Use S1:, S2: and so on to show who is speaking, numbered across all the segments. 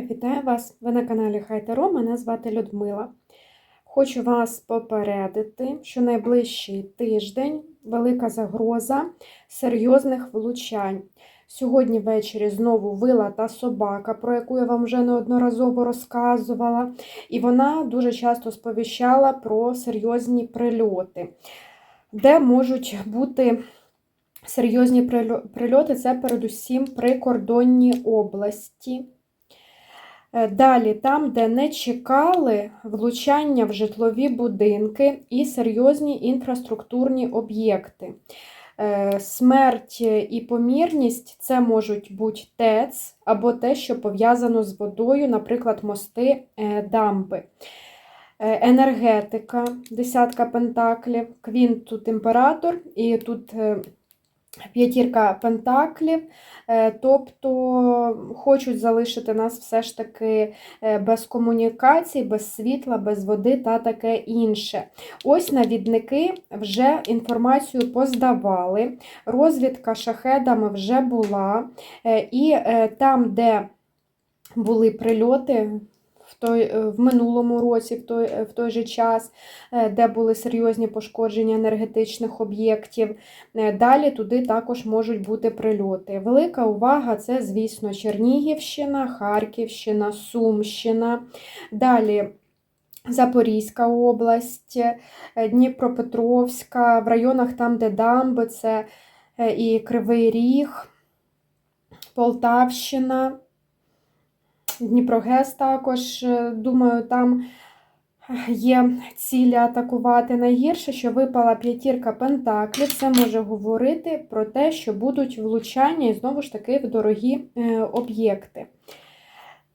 S1: Вітаю вас! Ви на каналі Хайтаро. Мене звати Людмила. Хочу вас попередити, що найближчий тиждень велика загроза серйозних влучань. Сьогодні ввечері знову вила та собака, про яку я вам вже неодноразово розказувала, і вона дуже часто сповіщала про серйозні прильоти, де можуть бути серйозні прильоти це передусім прикордонні області. Е, Далі, там, де не чекали влучання в житлові будинки і серйозні інфраструктурні об'єкти. Е, Смерть і помірність це можуть бути ТЕЦ або те, що пов'язано з водою, наприклад, мости, е, дамби. Енергетика, десятка пентаклів, квін тут імператор, і тут П'ятірка пентаклів, е, тобто хочуть залишити нас все ж таки е, без комунікацій, без світла, без води та таке інше. Ось навідники вже інформацію поздавали, розвідка шахедами вже була, е, і там, де були прильоти, той, е, в минулому році, в той, е, в той же час, е, де були серйозні пошкодження енергетичних об'єктів. Далі туди також можуть бути прильоти. Велика увага це, звісно, Чернігівщина, Харківщина, Сумщина. Далі. Запорізька область, Дніпропетровська, в районах там, де дамби, це і Кривий Ріг, Полтавщина. Дніпрогес також, е, думаю, там є цілі атакувати. Найгірше, що випала п'ятірка пентаклів, це може говорити про те, що будуть влучання і знову ж таки в дорогі е, об'єкти.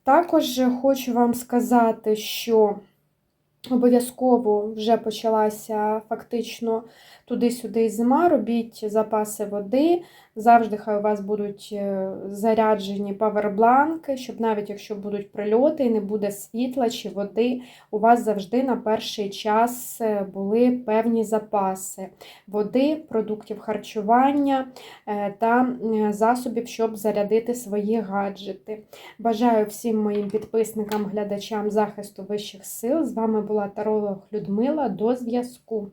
S1: Також хочу вам сказати, що обов'язково вже почалася фактично туди-сюди зима, робіть запаси води. Завжди хай у вас будуть е, заряджені павербланки, щоб навіть якщо будуть прильоти і не буде світла чи води, у вас завжди на перший час е, були певні запаси води, продуктів харчування е, та засобів, щоб зарядити свої гаджети. Бажаю всім моїм підписникам, глядачам захисту вищих сил. З вами була таролог Людмила. До зв'язку.